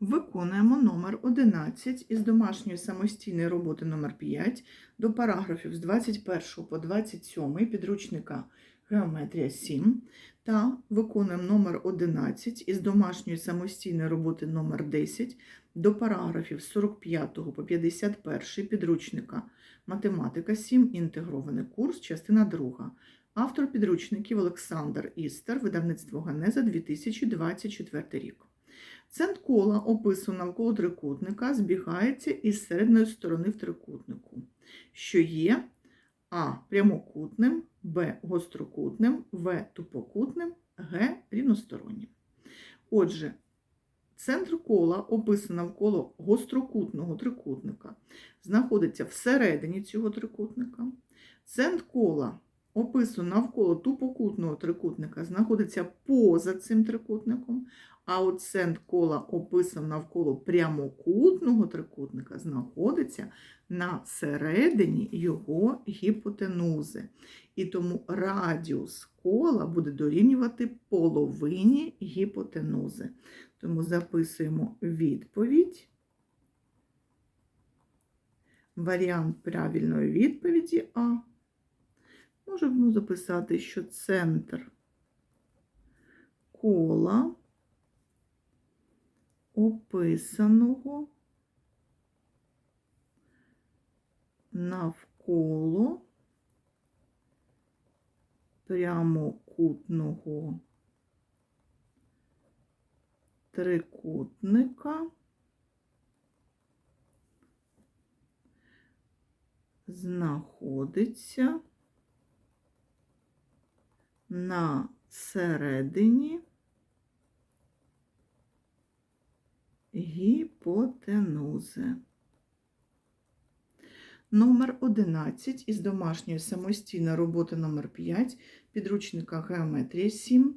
Виконуємо номер 11 із домашньої самостійної роботи номер 5 до параграфів з 21 по 27 підручника Геометрія 7 та виконуємо номер 11 із домашньої самостійної роботи номер 10 до параграфів з 45 по 51 підручника Математика 7. Інтегрований курс, частина 2. Автор підручників Олександр Істер, видавництво Ганеза 2024 рік. Центр кола опису навколо трикутника збігається із середньої сторони в трикутнику, що є А прямокутним, Б гострокутним, В тупокутним, Г рівностороннім. Отже, центр кола, описаний навколо гострокутного трикутника, знаходиться всередині цього трикутника. Центр кола опису навколо тупокутного трикутника знаходиться поза цим трикутником, а от центр кола описаний навколо прямокутного трикутника знаходиться на середині його гіпотенузи. І тому радіус кола буде дорівнювати половині гіпотенузи. Тому записуємо відповідь. Варіант правильної відповіді А. Можемо записати, що центр кола описаного навколо прямокутного трикутника знаходиться на середині гіпотенузи. Номер 11 із домашньої самостійної роботи номер 5 підручника Геометрія 7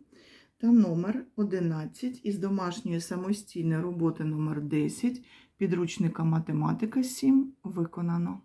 та номер 11 із домашньої самостійної роботи номер 10 підручника Математика 7 виконано.